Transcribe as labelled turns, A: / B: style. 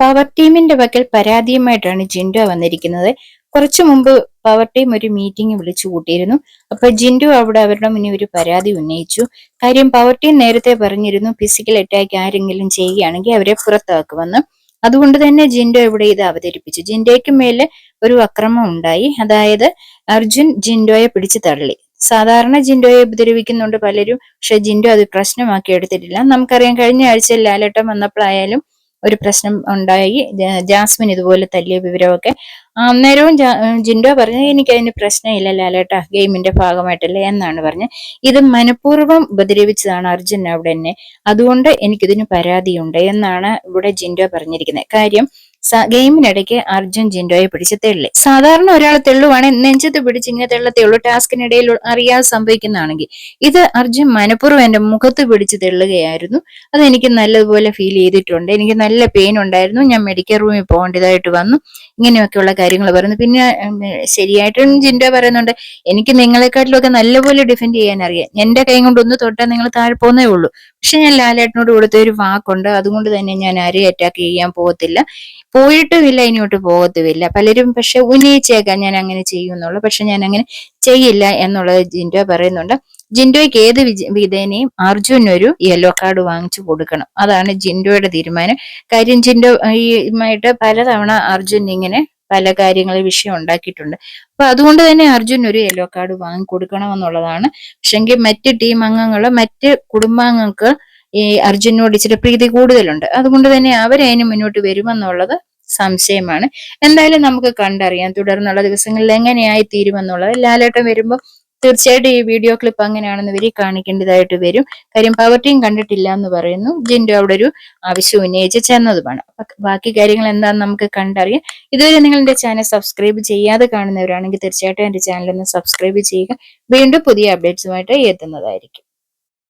A: Power ടീമിന്റെ പക്കൽ പരാതിയുമായിട്ടാണ് ജിൻഡോ വന്നിരിക്കുന്നത്. കുറച്ചു മുമ്പ് പവർ ടീം ഒരു മീറ്റിംഗ് വിളിച്ചു കൂട്ടിയിരുന്നു. അപ്പൊ ജിൻഡു അവിടെ അവരുടെ മുന്നിൽ ഒരു പരാതി ഉന്നയിച്ചു. കാര്യം പവർ ടീം നേരത്തെ പറഞ്ഞിരുന്നു ഫിസിക്കൽ അറ്റാക്ക് ആരെങ്കിലും ചെയ്യുകയാണെങ്കിൽ അവരെ പുറത്താക്കുമെന്ന്. അതുകൊണ്ട് തന്നെ ജിൻഡോ ഇവിടെ ഇത് അവതരിപ്പിച്ചു. ജിൻഡോയ്ക്ക് മേലെ ഒരു അക്രമം ഉണ്ടായി. അതായത് അർജുൻ ജിൻഡോയെ പിടിച്ചു തള്ളി. സാധാരണ ജിൻഡോയെ ഉപദ്രവിക്കുന്നുണ്ട് പലരും. പക്ഷെ ജിൻഡോ അത് പ്രശ്നമാക്കി എടുത്തിട്ടില്ല. നമുക്കറിയാം കഴിഞ്ഞ ആഴ്ച ലാലട്ടം വന്നപ്പോഴായാലും ഒരു പ്രശ്നം ഉണ്ടായി. ജാസ്മിൻ ഇതുപോലെ തല്ലിയ വിവരമൊക്കെ. അന്നേരവും ജിൻഡോ പറഞ്ഞു എനിക്ക് അതിന് പ്രശ്നമില്ല ലാലേട്ട ഗെയിമിന്റെ ഭാഗമായിട്ടല്ലേ എന്നാണ് പറഞ്ഞത് ഇത് മനഃപൂർവം ഉപദ്രവിച്ചതാണ് അർജുൻ അവിടെ എന്നെ അതുകൊണ്ട് എനിക്കിതിന് പരാതിയുണ്ട് എന്നാണ് ഇവിടെ ജിൻഡോ പറഞ്ഞിരിക്കുന്നത്. കാര്യം ഗെയിമിനിടയ്ക്ക് അർജുൻ ജിൻഡോയെ പിടിച്ച് തെള്ളി. സാധാരണ ഒരാൾ തെള്ളുവാണെങ്കിൽ നെഞ്ചത്ത് പിടിച്ച് ഇങ്ങനെ തെള്ള തെള്ളു ടാസ്കിനിടയിൽ അറിയാതെ സംഭവിക്കുന്നതാണെങ്കിൽ ഇത് അർജുൻ മനഃപൂർവം എന്റെ മുഖത്ത് പിടിച്ച് തെള്ളുകയായിരുന്നു. അതെനിക്ക് നല്ലതുപോലെ ഫീൽ ചെയ്തിട്ടുണ്ട്. എനിക്ക് നല്ല പെയിൻ ഉണ്ടായിരുന്നു. ഞാൻ മെഡിക്കൽ റൂമിൽ പോകേണ്ടതായിട്ട് വന്നു. ഇങ്ങനെയൊക്കെയുള്ള കാര്യങ്ങൾ പറയുന്നു. പിന്നെ ശരിയായിട്ടും ജിൻഡോ പറയുന്നുണ്ട് എനിക്ക് നിങ്ങളെക്കാട്ടിലൊക്കെ നല്ലപോലെ ഡിഫെൻഡ് ചെയ്യാൻ അറിയാം എന്റെ കൈ കൊണ്ട് ഒന്ന് തൊട്ടാൽ നിങ്ങൾ താഴെ പോകുന്നേ ഉള്ളൂ. പക്ഷെ ഞാൻ ലാലേട്ടനോട് കൊടുത്ത ഒരു വാക്കുണ്ട്. അതുകൊണ്ട് തന്നെ ഞാൻ ആരെയും അറ്റാക്ക് ചെയ്യാൻ പോകത്തില്ല. പോയിട്ടുമില്ല ഇനിയോട്ട് പോകത്തുമില്ല. പലരും പക്ഷെ ഉന്നയിച്ചേക്കാം ഞാൻ അങ്ങനെ ചെയ്യുന്നുള്ളു പക്ഷെ ഞാൻ അങ്ങനെ ചെയ്യില്ല എന്നുള്ളത് ജിൻഡോ പറയുന്നുണ്ട്. ജിൻഡോയ്ക്ക് ഏത് വിധേനയും അർജുനൊരു യെല്ലോ കാർഡ് വാങ്ങിച്ചു കൊടുക്കണം. അതാണ് ജിൻഡോയുടെ തീരുമാനം. കാര്യം ജിൻഡോ ഈ പലതവണ അർജുൻ ഇങ്ങനെ പല കാര്യങ്ങളിൽ വിഷയം ഉണ്ടാക്കിയിട്ടുണ്ട്. അപ്പൊ അതുകൊണ്ട് തന്നെ അർജുൻ ഒരു യെല്ലോ കാർഡ് വാങ്ങി കൊടുക്കണം എന്നുള്ളതാണ് പക്ഷെങ്കിൽ മറ്റ് ടീം അംഗങ്ങൾ മറ്റ് കുടുംബാംഗങ്ങൾക്ക് ഈ അർജുനോട് ഇച്ചിരി പ്രീതി കൂടുതലുണ്ട്. അതുകൊണ്ട് തന്നെ അവരതിന് മുന്നോട്ട് വരുമെന്നുള്ളത് സംശയമാണ്. എന്തായാലും നമുക്ക് കണ്ടറിയാം തുടർന്നുള്ള ദിവസങ്ങളിൽ എങ്ങനെയായി തീരുമെന്നുള്ളത് ലാലേട്ടം വരുമ്പോൾ തീർച്ചയായിട്ടും ഈ വീഡിയോ ക്ലിപ്പ് അങ്ങനെയാണെന്ന് ഇവരെ കാണിക്കേണ്ടതായിട്ട് വരും. കാര്യം പവർട്ടിയും കണ്ടിട്ടില്ല എന്ന് പറയുന്നു. ജിൻഡു അവിടെ ഒരു ആവശ്യം ഉന്നയിച്ച് ചെന്നതുമാണ്. ബാക്കി കാര്യങ്ങൾ എന്താണെന്ന് നമുക്ക് കണ്ടറിയാം. ഇതുവരെ നിങ്ങൾ എന്റെ ചാനൽ സബ്സ്ക്രൈബ് ചെയ്യാതെ കാണുന്നവരാണെങ്കിൽ തീർച്ചയായിട്ടും എന്റെ ചാനൽ ഒന്ന് സബ്സ്ക്രൈബ് ചെയ്യുക. വീണ്ടും പുതിയ അപ്ഡേറ്റ്സുമായിട്ട് എത്തുന്നതായിരിക്കും.